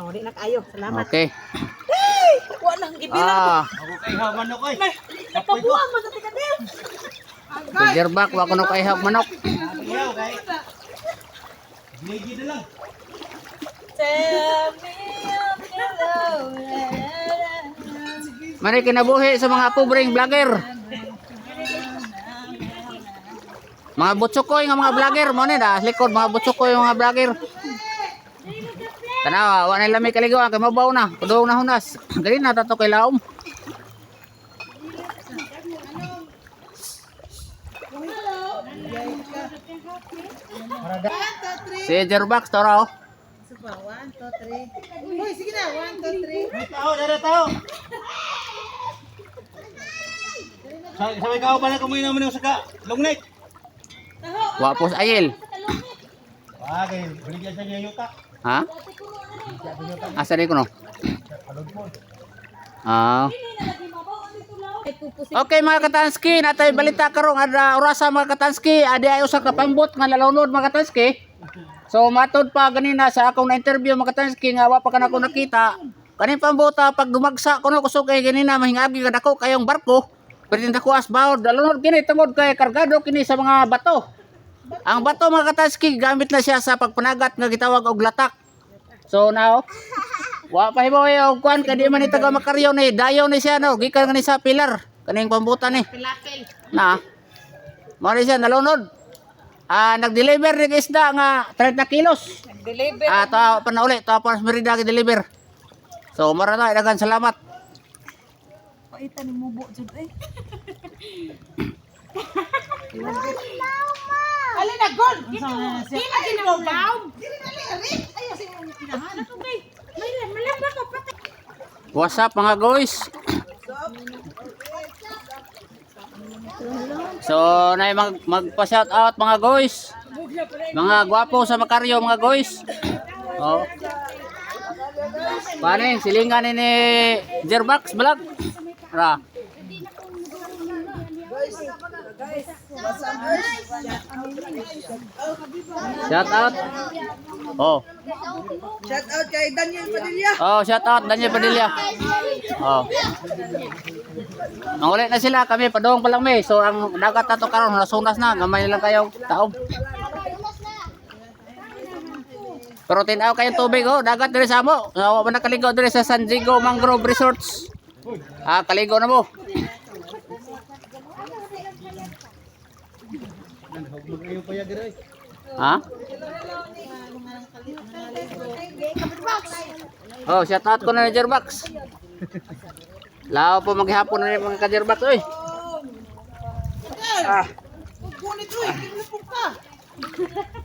Oh, di na kayo. Salamat. Okay. Wa nang gibira. Ah, Ako kay haman eh. Kabuang mo sa tikadil. Silverback, wa ko no kay hawak manok. Ayaw kay. Gigi na lang. Tell me. Mari kinabuhi sa mga pobreng vlogger. Mga butsukoy nga mga vlogger mo ni da likod mga butsukoy nga mga vlogger. Tanawa, wa na lami kaligaw kay mabaw na. Pudong na hunas. Gali na tato kay laom. Si Jerbax toro. One, two, three. Uy, sige na. One, two, three. Tao, dara tao. Sa sabay ka pa na kumain naman ng saka. Long neck. Wa pos ayel. Ah, kay baligyan sa niya yuta. Ha? Asa di ko no? Ah. Okay mga katanski, natay balita karong ada orasa mga katanski, adi ay usa ka pambot nga lalunod mga katanski. So matod pa ganina sa akong na-interview mga katanski nga wa pa kanako nakita. Kanin pambota pag dumagsa kuno kusog kay ganina mahingagi kad ako kayong barko. Pwede ko asbahod, lalunod kini tungod kay kargado kini sa mga bato. Ang bato mga katanski gamit na siya sa pagpanagat nga gitawag og latak. So now, wa pa hibaw og kuan kadi man ni taga makaryo ni dayo ni siya no gikan kani sa pilar kaning pambutan ni. Pilapil. Na. Ni siya nalunod. Ah nag-deliver ni isda nga 30 kilos. Deliver. Ah ta pa na uli ta pa merida gi-deliver. So mara na dagan salamat. Paitan ni mubo jud eh. Ali na gol. Dili na ginawlaw. Dili na li Ayo sa imong pinahan. Ako kay. May malamba ko pati. What's up mga guys? So, na mag magpa-shout out mga guys. Mga gwapo sa Makaryo mga guys. Oh. Yun? Silingan ni Jerbax Vlog. Ra. Shout out. Oh. Shout out kay Daniel Padilla. Oh, shout out Daniel Padilla. Oh. Mangulit na sila kami padong pa lang may. So ang dagat nato karon nasunas na, gamay lang kayo taob. Pero tinaw kayong tubig oh, dagat dire sa amo. So, man nakaligo dire sa San Diego Mangrove Resorts. Ah, kaligo na mo. Magayo pa ya dira eh. Ha? Oh, shout out ko na ni Jerbax. Lao po maghapon na ni mga ka-Jerbax oy. Ah. Kunit uy, kinupok ka.